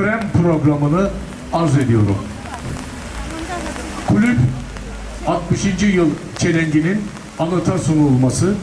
tören programını arz ediyorum. Kulüp 60. yıl çelenginin anıta sunulması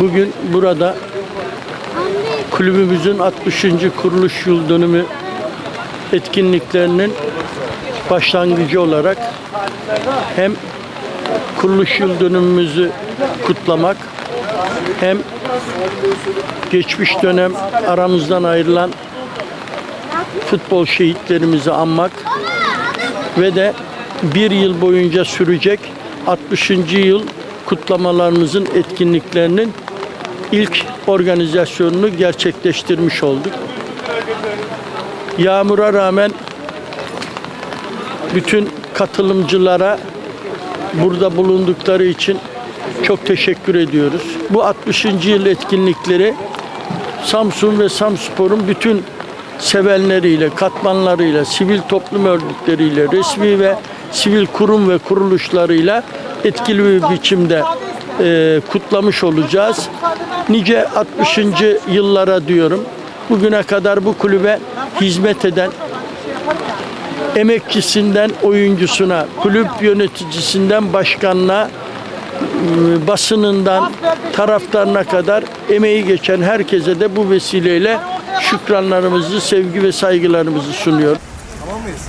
Bugün burada kulübümüzün 60. kuruluş yıl dönümü etkinliklerinin başlangıcı olarak hem kuruluş yıl dönümümüzü kutlamak hem geçmiş dönem aramızdan ayrılan futbol şehitlerimizi anmak ve de bir yıl boyunca sürecek 60. yıl kutlamalarımızın etkinliklerinin ilk organizasyonunu gerçekleştirmiş olduk. Yağmura rağmen bütün katılımcılara burada bulundukları için çok teşekkür ediyoruz. Bu 60. yıl etkinlikleri Samsun ve Samspor'un bütün sevenleriyle, katmanlarıyla, sivil toplum örgütleriyle, resmi ve sivil kurum ve kuruluşlarıyla etkili bir biçimde e, kutlamış olacağız. Nice 60. yıllara diyorum. Bugüne kadar bu kulübe hizmet eden emekçisinden oyuncusuna, kulüp yöneticisinden başkanına, e, basınından taraftarına kadar emeği geçen herkese de bu vesileyle şükranlarımızı, sevgi ve saygılarımızı sunuyor. Tamam mıyız?